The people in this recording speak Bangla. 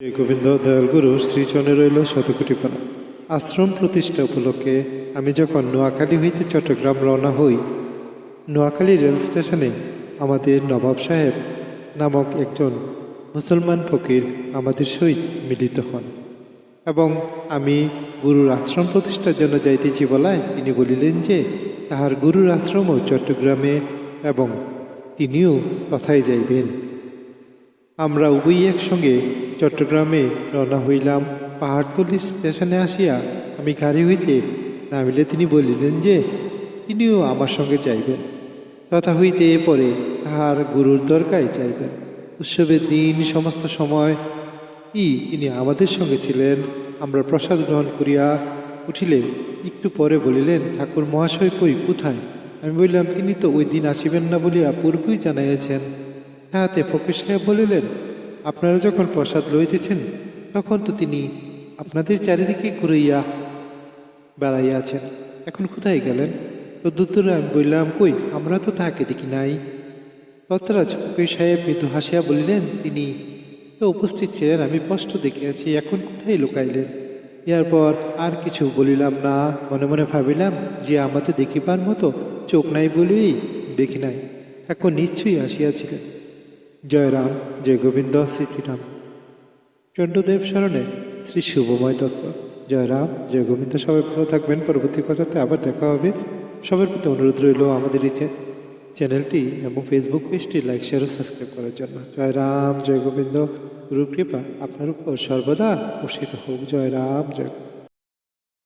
গোবিন্দ দয়ালগুরু শ্রীচরণে রইল শতকোটি পালা আশ্রম প্রতিষ্ঠা উপলক্ষে আমি যখন নোয়াখালী হইতে চট্টগ্রাম রওনা হই, নোয়াখালী রেল স্টেশনে আমাদের নবাব সাহেব নামক একজন মুসলমান ফকির আমাদের সহিত মিলিত হন এবং আমি গুরুর আশ্রম প্রতিষ্ঠার জন্য যাইতেছি বলায় তিনি বলিলেন যে, তাহার গুরুর আশ্রমও চট্টগ্রামে এবং তিনিও কথায় যাইবেন? আমরা উভয়ই একসঙ্গে চট্টগ্রামে রওনা হইলাম। পাহাড়তলি স্টেশনে আসিয়া আমি গাড়ি হইতে নামিলে তিনি বলিলেন যে, তিনিও আমার সঙ্গে যাইবেন। তথা হইতে পরে তাহার গুরুর দরকায় যাইবেন। উৎসবের দিন সমস্ত সময় ই তিনি আমাদের সঙ্গে ছিলেন। আমরা প্রসাদ গ্রহণ করিয়া উঠিলে একটু পরে বলিলেন, ঠাকুর মহাশয় কই, কোথায়? আমি বললাম, তিনি তো ওই দিন আসিবেন না বলিয়া পূর্বেই জানাইয়াছেন তাহাতে ফকির সাহেব বলিলেন আপনারা যখন প্রসাদ লইতেছেন, তখন তো তিনি আপনাদের চারিদিকে ঘুরাইয়া বেড়াইয়াছেন এখন কোথায় গেলেন? তদুত্তরে আমি বললাম, কই, আমরা তো তাহাকে দেখি নাই। তৎরাজ ফকির সাহেব মৃদু হাসিয়া বলিলেন, তিনি তো উপস্থিত ছিলেন, আমি স্পষ্ট দেখিয়াছি, এখন কোথায় লুকাইলেন? ইয়ার পর আর কিছু বলিলাম না, মনে মনে ভাবিলাম যে আমাদের দেখিবার মতো চোখ নাই বলেই দেখি নাই। এখন নিশ্চয়ই আসিয়াছিলেন। জয় রাম জয় গোবিন্দ, শ্রী শ্রীরাম। চণ্ডদেব স্মরণে শ্রী শুভময় তত্ত্ব। জয় রাম জয় গোবিন্দ, সবাই ভালো থাকবেন। পরবর্তী কথাতে আবার দেখা হবে। সবার প্রতি অনুরোধ রইল আমাদের এই চ্যানেলটি এবং ফেসবুক পেজটি লাইক শেয়ার ও সাবস্ক্রাইব করার জন্য। জয় রাম জয় গোবিন্দ গুরু কৃপা আপনার উপর সর্বদা বর্ষিত হোক। জয় রাম জয়।